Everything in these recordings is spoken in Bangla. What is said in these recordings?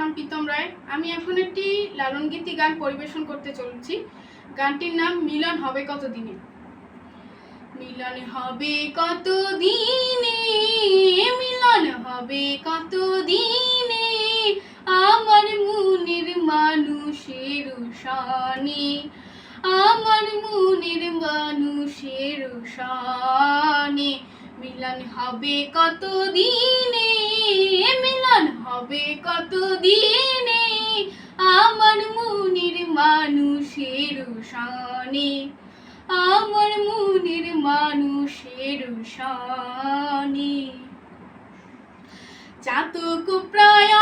নাম প্রীতম রায়। আমি এখন একটি লালন গীতি গান পরিবেশন করতে চলছি। গানটির নাম মিলন হবে কত দিনে মিলন হবে কত দিনে মিলন হবে কত দিনে আমার মনের মানুষের শানে আমার মনের মানুষের শানে মিলন হবে কত দিনে হবে কত দিনে আমার মনের মানুষের শানে আমার মনের মানুষের শানে চাতক প্রায়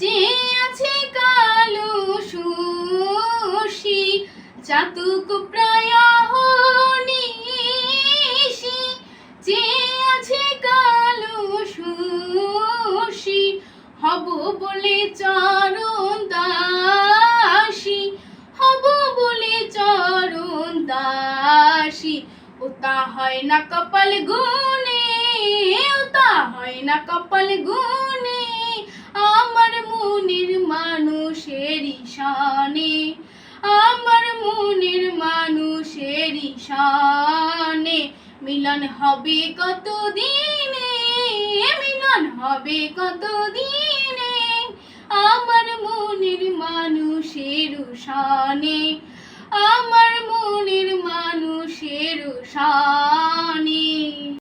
যে আছে কালো শশী, চাতক দাসী ওতা হয় না কপাল গুনে ওতা হয় না কপাল গুনে আমার মনের মানুষের শানে আমার মনের মানুষের শানে মিলন হবে কত দিনে মিলন হবে কত দিনে আমার মনের মানুষের শানে আমার মনের মানুষের শানে